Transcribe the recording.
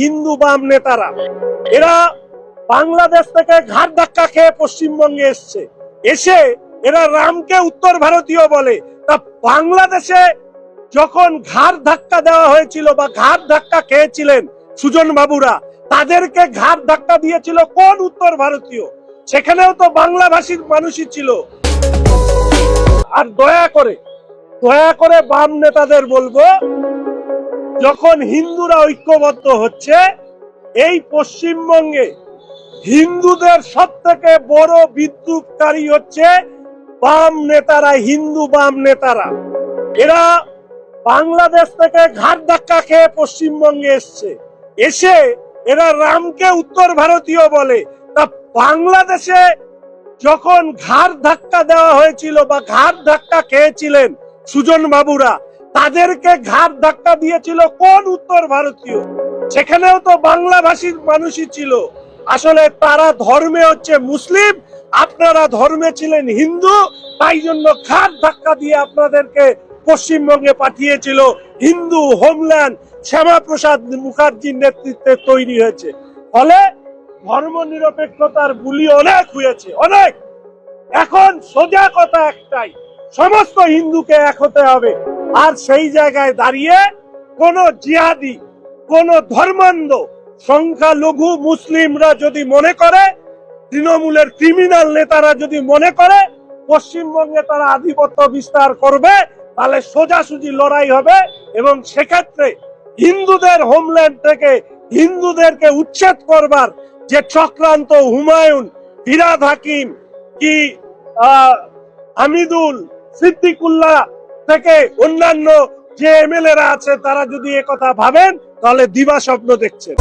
হিন্দু বাম নেতারা। এরা বাংলাদেশ থেকে ঘাট ধাক্কা খেয়ে পশ্চিমবঙ্গে এসছে। এসে এরা রামকে উত্তর ভারতীয় বলে। তা বাংলাদেশে যখন ঘাড় ধাক্কা দেওয়া হয়েছিল বা ঘাড় ধাক্কা খেয়েছিলেন সুজন বাবুরা, তাদেরকে ঘাট ধাক্কা দিয়েছিল কোন উত্তর ভারতীয়? সেখানেও তো বাংলা ভাষীর মানুষই ছিল। আর দয়া করে দয়া করে বাম নেতাদের বলব যখন হিন্দুরা ঐক্যবদ্ধ হচ্ছে, এই পশ্চিমবঙ্গে হিন্দুদের সব থেকে বড় বিদ্রুপকারী হচ্ছে বাম নেতারা, হিন্দু বাম নেতারা। এরা বাংলাদেশ থেকে ঘাট ধাক্কা খেয়ে পশ্চিমবঙ্গে এসছে। এসে এরা রামকে উত্তর ভারতীয় বলে। তা বাংলাদেশে যখন ঘাড় ধাক্কা দেওয়া হয়েছিল বা ঘাড় ধাক্কা খেয়েছিলেন সুজন বাবুরা তাদেরকে ঘাড় ধাক্কা দিয়েছিল কোন উত্তর ভারতীয়? সেখানেও তো বাংলা ভাষীর মানুষই ছিল। আসলে তারা ধর্মে হচ্ছে মুসলিম, আপনারা ধর্মে ছিলেন হিন্দু তাই জন্য ঘাড় ধাক্কা দিয়ে আপনাদেরকে পশ্চিমবঙ্গে পাঠিয়েছিল হিন্দু হোমল্যান্ড শ্যামাপ্রসাদ মুখার্জির নেতৃত্বে তৈরি হয়েছে। ফলে ধর্ম নিরপেক্ষতার বুলি অনেক হয়েছে, অনেক। এখন সোজা কথা একটাই, সমস্ত হিন্দুকে এক হতে হবে। আর সেই জায়গায় দাঁড়িয়ে কোন জিহাদি কোন ধর্মান্ধ সংখ্যালঘু মুসলিমরা যদি মনে করে তৃণমূলের ক্রিমিনাল নেতারা যদি মনে করে পশ্চিমবঙ্গে তারা আধিপত্য বিস্তার করবে তাহলে সোজাসুজি লড়াই হবে এবং সেক্ষেত্রে হিন্দুদের হোমল্যান্ড থেকে হিন্দুদেরকে উচ্ছেদ করবার যে চক্রান্ত হুমায়ুন ফিরাদ হাকিম কি আহ, হামিদুল সিদ্দিকুল্লাহ থেকে অন্যান্য যে এমএলএরা আছে তারা যদি কথা ভাবেন তাহলে দিবা স্বপ্ন দেখছেন।